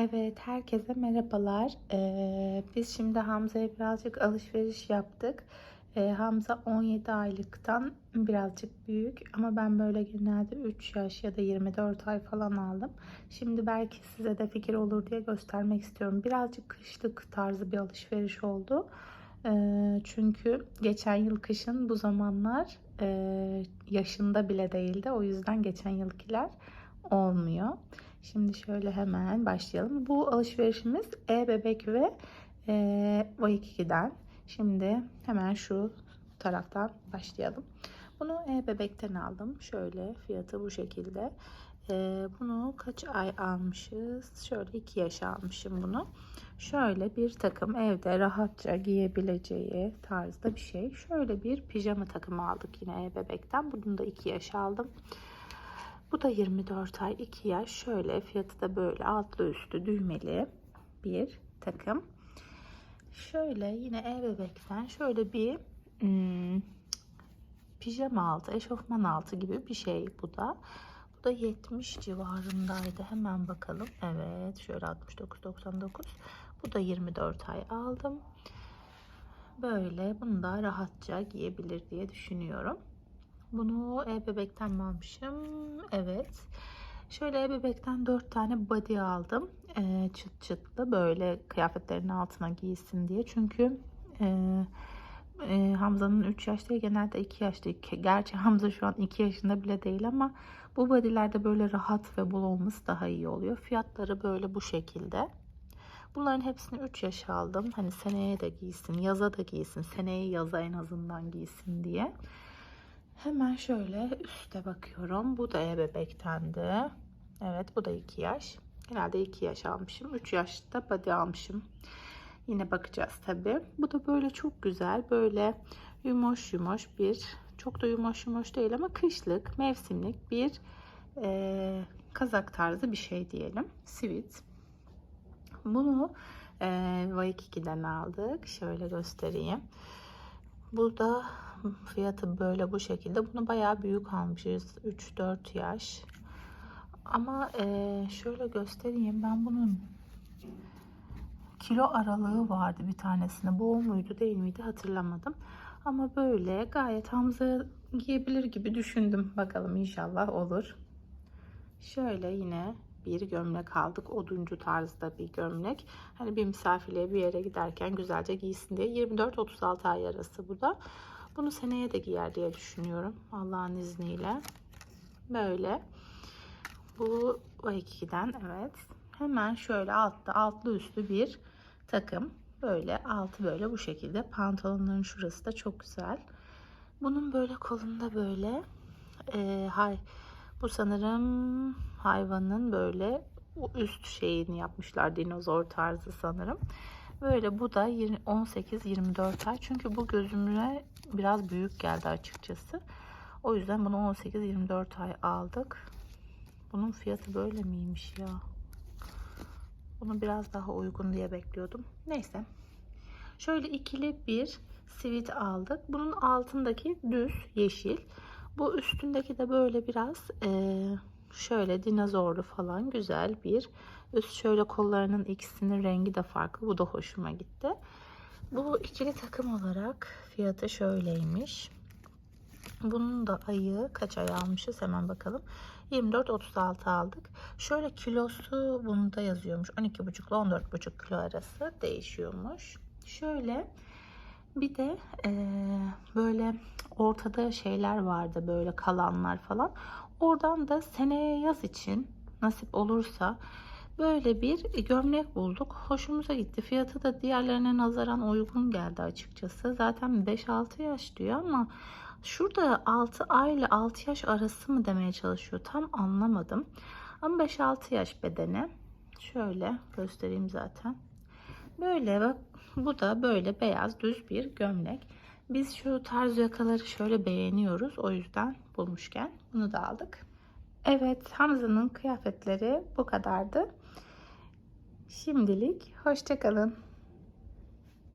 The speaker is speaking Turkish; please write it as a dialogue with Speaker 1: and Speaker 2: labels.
Speaker 1: Evet, herkese merhabalar. Ee, biz şimdi Hamza'ya birazcık alışveriş yaptık. Ee, Hamza 17 aylıktan birazcık büyük ama ben böyle genelde 3 yaş ya da 24 ay falan aldım. Şimdi belki size de fikir olur diye göstermek istiyorum. Birazcık kışlık tarzı bir alışveriş oldu. Ee, çünkü geçen yıl kışın bu zamanlar e, yaşında bile değildi. O yüzden geçen yılkiler olmuyor. Şimdi şöyle hemen başlayalım. Bu alışverişimiz e-bebek ve e, Waikiki'den. Şimdi hemen şu taraftan başlayalım. Bunu e-bebekten aldım. Şöyle fiyatı bu şekilde. E, bunu kaç ay almışız? Şöyle 2 yaş almışım bunu. Şöyle bir takım evde rahatça giyebileceği tarzda bir şey. Şöyle bir pijama takımı aldık yine e-bebekten. Bunu da 2 yaş aldım. Bu da 24 ay 2 yaş. Şöyle fiyatı da böyle altlı üstü düğmeli bir takım. Şöyle yine e-bebekten şöyle bir hmm, pijama altı, eşofman altı gibi bir şey bu da. Bu da 70 civarındaydı. Hemen bakalım. Evet şöyle 69.99. Bu da 24 ay aldım. Böyle bunu da rahatça giyebilir diye düşünüyorum. Bunu e-bebekten mi almışım? Evet. Şöyle e-bebekten 4 tane body aldım. E, çıt çıtlı böyle kıyafetlerin altına giysin diye. Çünkü e, e, Hamza'nın 3 yaş değil genelde 2 yaşta. Gerçi Hamza şu an 2 yaşında bile değil ama bu bodylerde böyle rahat ve bol olması daha iyi oluyor. Fiyatları böyle bu şekilde. Bunların hepsini 3 yaş aldım. Hani seneye de giysin, yaza da giysin, seneye yaza en azından giysin diye. Hemen şöyle üste bakıyorum. Bu da e-bebektendi. Evet bu da 2 yaş. Herhalde 2 yaş almışım. 3 yaşta body almışım. Yine bakacağız tabi. Bu da böyle çok güzel. Böyle yumoş yumoş bir çok da yumoş yumoş değil ama kışlık mevsimlik bir e, kazak tarzı bir şey diyelim. Sivit. Bunu e, Waikiki'den aldık. Şöyle göstereyim. Burada fiyatı böyle bu şekilde. Bunu bayağı büyük almışız. 3-4 yaş. Ama e, şöyle göstereyim. Ben bunun kilo aralığı vardı bir tanesinde. Bu muydu değil miydi hatırlamadım. Ama böyle gayet Hamza giyebilir gibi düşündüm. Bakalım inşallah olur. Şöyle yine bir gömlek aldık. Oduncu tarzda bir gömlek. Hani bir misafirliğe bir yere giderken güzelce giysin diye. 24-36 ay arası bu da. Bunu seneye de giyer diye düşünüyorum. Allah'ın izniyle. Böyle. Bu Waikiki'den evet. Hemen şöyle altta altlı üstü bir takım. Böyle altı böyle bu şekilde. Pantolonların şurası da çok güzel. Bunun böyle kolunda böyle e, hay bu sanırım hayvanın böyle üst şeyini yapmışlar dinozor tarzı sanırım. Böyle bu da 18-24 ay. Çünkü bu gözümüze biraz büyük geldi açıkçası. O yüzden bunu 18-24 ay aldık. Bunun fiyatı böyle miymiş ya? Bunu biraz daha uygun diye bekliyordum. Neyse. Şöyle ikili bir sivit aldık. Bunun altındaki düz yeşil. Bu üstündeki de böyle biraz e, şöyle dinozorlu falan güzel bir üst şöyle kollarının ikisinin rengi de farklı. Bu da hoşuma gitti. Bu ikili takım olarak fiyatı şöyleymiş. Bunun da ayı kaç ay almışız hemen bakalım. 24-36 aldık. Şöyle kilosu bunu da yazıyormuş. 12,5 ile 14,5 kilo arası değişiyormuş. Şöyle bir de e, böyle ortada şeyler vardı böyle kalanlar falan. Oradan da seneye yaz için nasip olursa böyle bir gömlek bulduk. Hoşumuza gitti. Fiyatı da diğerlerine nazaran uygun geldi açıkçası. Zaten 5-6 yaş diyor ama şurada 6 ay ile 6 yaş arası mı demeye çalışıyor. Tam anlamadım. Ama 5-6 yaş bedeni. Şöyle göstereyim zaten. Böyle bak bu da böyle beyaz düz bir gömlek. Biz şu tarz yakaları şöyle beğeniyoruz. O yüzden bulmuşken bunu da aldık. Evet Hamza'nın kıyafetleri bu kadardı. Şimdilik hoşçakalın.